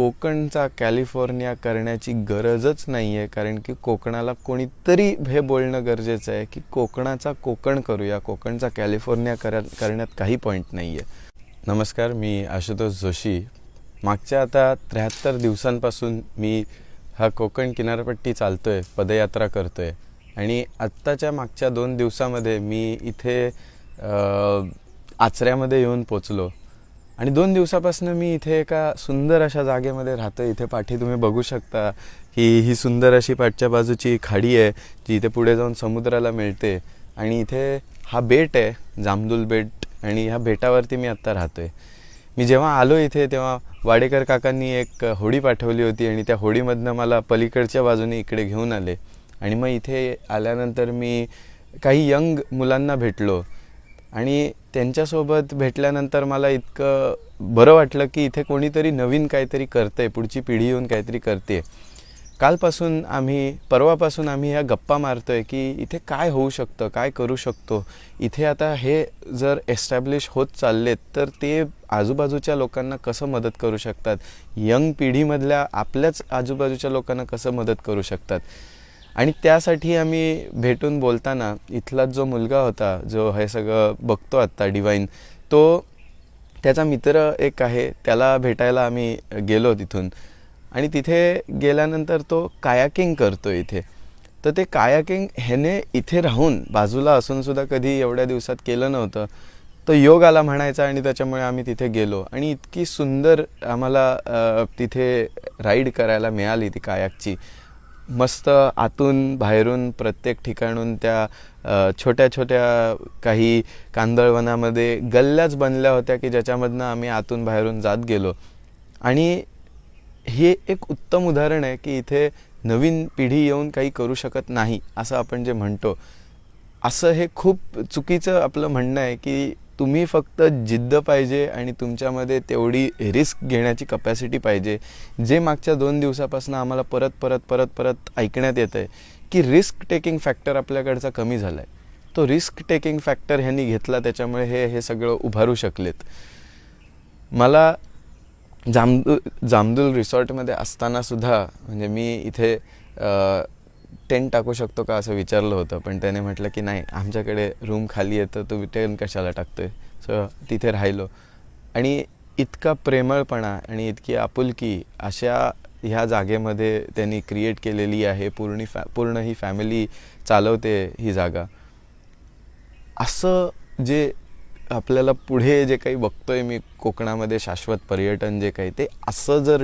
कोकणचा कॅलिफोर्निया करण्याची गरजच नाही आहे कारण की कोकणाला कोणीतरी हे बोलणं गरजेचं आहे की कोकणाचा कोकण करूया. कोकणचा कॅलिफोर्निया कर करण्यात काही पॉईंट नाही आहे नमस्कार मी आशुतोष जोशी. मागच्या आता त्र्याहत्तर दिवसांपासून मी हा कोकण किनारपट्टी चालतो आहे पदयात्रा करतो आहे आणि आत्ताच्या मागच्या दोन दिवसामध्ये मी इथे आचऱ्यामध्ये येऊन पोचलो. आणि दोन दिवसापासून मी इथे एका सुंदर अशा जागेमध्ये राहतो इथे पाठी तुम्ही बघू शकता की ही सुंदर अशी पाठच्या बाजूची खाडी आहे जी इथे पुढे जाऊन समुद्राला मिळते. आणि इथे हा बेट आहे जामदुल बेट. आणि ह्या बेटावरती मी आत्ता राहतो आहे मी जेव्हा आलो इथे तेव्हा वाडेकर काकांनी एक होडी पाठवली होती आणि त्या होडीमधनं मला पलीकडच्या बाजूने इकडे घेऊन आले. आणि मग इथे आल्यानंतर मी काही यंग मुलांना भेटलो. आणि त्यांच्यासोबत भेटल्यानंतर मला इतकं बरं वाटलं की इथे कोणीतरी नवीन काहीतरी करतंय पुढची पिढी येऊन काहीतरी करते कालपासून आम्ही परवापासून आम्ही ह्या गप्पा मारतो आहे की इथे काय होऊ शकतं काय करू शकतो? इथे आता हे जर एस्टॅब्लिश होत चाललेत तर ते आजूबाजूच्या लोकांना कसं मदत करू शकतात? यंग पिढीमधल्या आपल्याच आजूबाजूच्या लोकांना कसं मदत करू शकतात? आणि त्यासाठी आम्ही भेटून बोलताना इथला जो मुलगा होता जो हे सगळं बघतो आत्ता डिवाईन तो त्याचा मित्र एक आहे त्याला भेटायला आम्ही गेलो तिथून. आणि तिथे गेल्यानंतर तो कायाकिंग करतो इथे. तर ते कायाकिंग ह्याने इथे राहून बाजूला असूनसुद्धा कधी एवढ्या दिवसात केलं नव्हतं. तो योग आला म्हणायचा आणि त्याच्यामुळे आम्ही तिथे गेलो. आणि इतकी सुंदर आम्हाला तिथे राईड करायला मिळाली ती कायाकची मस्त आतून बाहेरून प्रत्येक ठिकाणून त्या छोट्या छोट्या काही कांदळवनामध्ये गल्ल्याच बनल्या होत्या की ज्याच्यामधनं आम्ही आतून बाहेरून जात गेलो. आणि हे एक उत्तम उदाहरण आहे की इथे नवीन पिढी येऊन काही करू शकत नाही असं आपण जे म्हणतो. असं हे खूप चुकीचं आपलं म्हणणं आहे की तुम्ही फक्त जिद्द पाहिजे आणि तुमच्यामध्ये तेवढी रिस्क घेण्याची कपॅसिटी पाहिजे. जे मागच्या दोन दिवसापासून आम्हाला परत परत परत परत ऐकण्यात येतं आहे की रिस्क टेकिंग फॅक्टर आपल्याकडचा कमी झाला आहे तो रिस्क टेकिंग फॅक्टर ह्यांनी घेतला त्याच्यामुळे हे हे सगळं उभारू शकलेत. मला जामदू जामदूल रिसॉर्टमध्ये असतानासुद्धा म्हणजे मी इथे टेंट टाकू शकतो का असं विचारलं होतं पण त्याने म्हटलं की नाही आमच्याकडे रूम खाली येतं तर तुम्ही टेंट कशाला टाकतोय? सो तिथे राहिलो. आणि इतका प्रेमळपणा आणि इतकी आपुलकी अशा ह्या जागेमध्ये त्यांनी क्रिएट केलेली आहे पूर्ण फॅ पूर्ण ही फॅमिली चालवते ही जागा. असं जे आपल्याला पुढे जे काही बघतोय मी कोकणामध्ये शाश्वत पर्यटन जे काही ते असं जर